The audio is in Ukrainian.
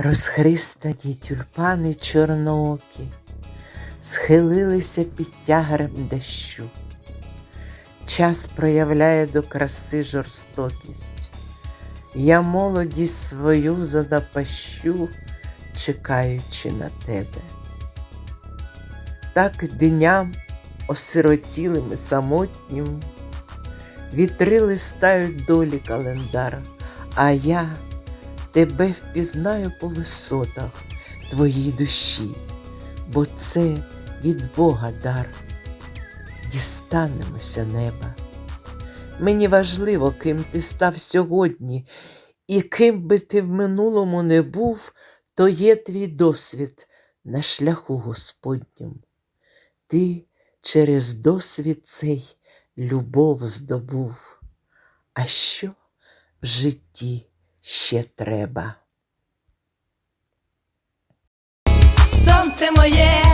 Розхристані тюльпани чорноокі схилилися під тягарем дощу. Час проявляє до краси жорстокість. Я молодість свою занапащу, чекаючи на тебе. Так дням осиротілим і самотнім вітри листають долі календар, а я тебе впізнаю по висотах твоїй душі, бо це від Бога дар. Дістанемося неба. Мені важливо, ким ти став сьогодні, і ким би ти в минулому не був, то є твій досвід на шляху Господнім. Ти через досвід цей любов здобув. А що в житті ще треба? Сонце моє,